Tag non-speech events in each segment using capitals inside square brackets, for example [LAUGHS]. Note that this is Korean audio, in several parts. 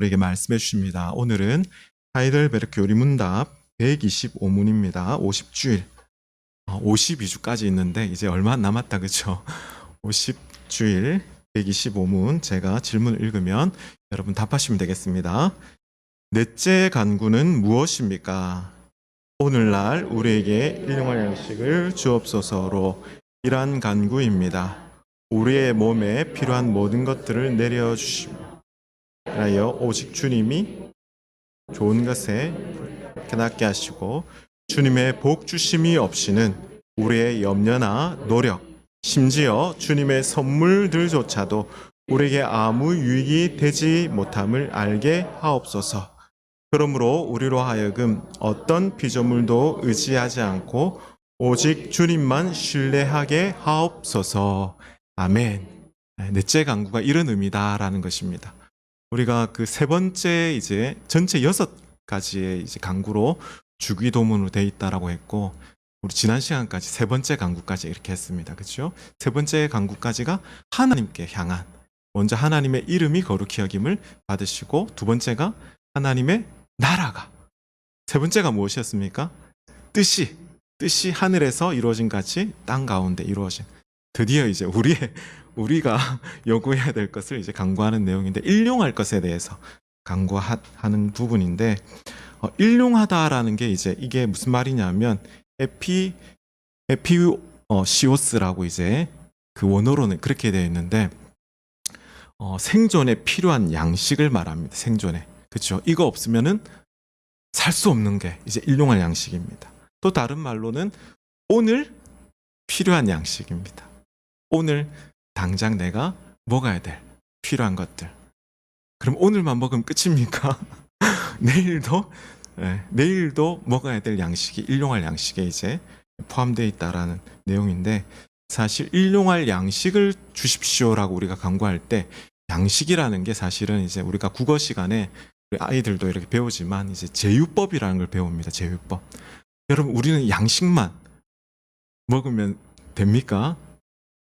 우리에게 말씀해 주십니다. 오늘은 하이델베르크 요리문답 125문입니다. 50주일. 52주까지 있는데 이제 얼마 안 남았다 그죠? [LAUGHS] 50주일 125문 제가 질문을 읽으면 여러분 답하시면 되겠습니다. 넷째 간구는 무엇입니까? 오늘날 우리에게 일용할 양식을 주옵소서로 이란 간구입니다. 우리의 몸에 필요한 모든 것들을 내려주시고 하여 오직 주님이 좋은 것에 깨닫게 하시고 주님의 복 주심이 없이는 우리의 염려나 노력 심지어 주님의 선물들조차도 우리에게 아무 유익이 되지 못함을 알게 하옵소서. 그러므로 우리로 하여금 어떤 피조물도 의지하지 않고 오직 주님만 신뢰하게 하옵소서. 아멘. 네, 넷째 강구가 이런 의미다라는 것입니다. 우리가 그 세 번째 이제 전체 여섯 가지의 이제 강구로 주기도문으로 돼 있다라고 했고 우리 지난 시간까지 세 번째 강구까지 이렇게 했습니다. 그렇죠? 세 번째 강구까지가 하나님께 향한 먼저 하나님의 이름이 거룩히 여김을 받으시고 두 번째가 하나님의 나라가 세 번째가 무엇이었습니까? 뜻이 뜻이 하늘에서 이루어진 같이 땅 가운데 이루어진 드디어 이제 우리의 [LAUGHS] 우리가 [LAUGHS] 요구해야 될 것을 이제 강구하는 내용인데 일용할 것에 대해서 강구하는 부분인데 어, 일용하다라는 게 이제 이게 무슨 말이냐면 에피 에피시오스라고 이제 그 원어로는 그렇게 되어 있는데 어, 생존에 필요한 양식을 말합니다. 생존에 그렇죠. 이거 없으면은 살 수 없는 게 이제 일용할 양식입니다. 또 다른 말로는 오늘 필요한 양식입니다. 오늘 당장 내가 먹어야 될 필요한 것들. 그럼 오늘만 먹으면 끝입니까? [LAUGHS] 내일도 예, 내일도 먹어야 될 양식이 일용할 양식에 이제 포함되어 있다라는 내용인데 사실 일용할 양식을 주십시오라고 우리가 강구할 때 양식이라는 게 사실은 이제 우리가 국어 시간에 아이들도 이렇게 배우지만 이제 제유법이라는 걸 배웁니다. 제유법. 여러분 우리는 양식만 먹으면 됩니까?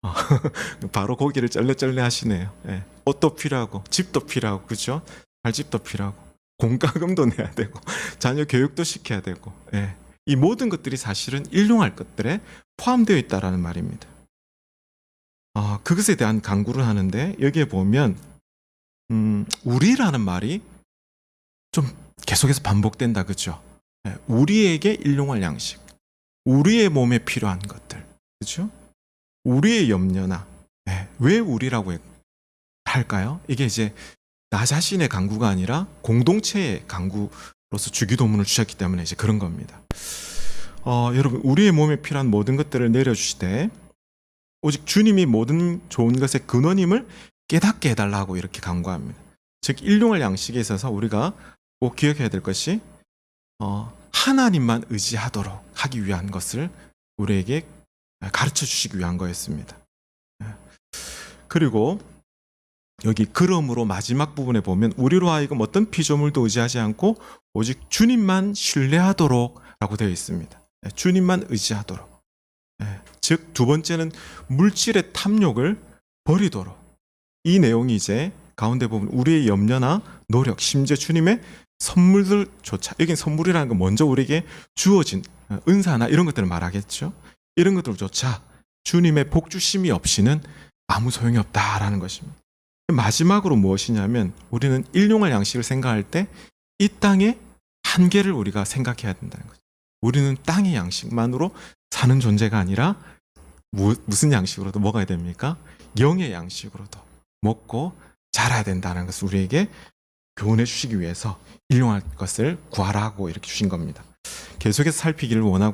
어, [LAUGHS] 바로 고기를 쩔레쩔레 하시네요. 예. 옷도 필요하고 집도 필요하고 그죠? 발집도 필요하고 공과금도 내야 되고 [LAUGHS] 자녀 교육도 시켜야 되고 예. 이 모든 것들이 사실은 일용할 것들에 포함되어 있다라는 말입니다. 아, 그것에 대한 강구를 하는데 여기에 보면 음, 우리라는 말이 좀 계속해서 반복된다 그죠? 예, 우리에게 일용할 양식, 우리의 몸에 필요한 것들, 그죠? 우리의 염려나 예, 왜 우리라고 해- 할까요? 이게 이제 나 자신의 강구가 아니라 공동체의 강구로서 주기도문을 주셨기 때문에 이제 그런 겁니다. 어, 여러분 우리의 몸에 필요한 모든 것들을 내려주시되 오직 주님이 모든 좋은 것의 근원임을 깨닫게 해달라고 이렇게 강구합니다. 즉 일용할 양식에 있어서 우리가 꼭 기억해야 될 것이 어, 하나님만 의지하도록 하기 위한 것을 우리에게 가르쳐 주시기 위한 거였습니다. 예. 그리고 여기 그러므로 마지막 부분에 보면 우리로 하여금 어떤 피조물도 의지하지 않고 오직 주님만 신뢰하도록 라고 되어 있습니다. 예, 주님만 의지하도록. 예, 즉, 두 번째는 물질의 탐욕을 버리도록. 이 내용이 이제 가운데 보면 우리의 염려나 노력, 심지어 주님의 선물들조차, 여긴 선물이라는 건 먼저 우리에게 주어진 어, 은사나 이런 것들을 말하겠죠. 이런 것들조차 주님의 복주심이 없이는 아무 소용이 없다라는 것입니다. 마지막으로 무엇이냐면 우리는 일용할 양식을 생각할 때 이 땅의 한계를 우리가 생각해야 된다는 거죠. 우리는 땅의 양식만으로 사는 존재가 아니라 무, 무슨 양식으로도 먹어야 됩니까? 영의 양식으로도 먹고 자라야 된다는 것을 우리에게 교훈해 주시기 위해서 일용할 것을 구하라고 이렇게 주신 겁니다. 계속해서 살피기를 원하고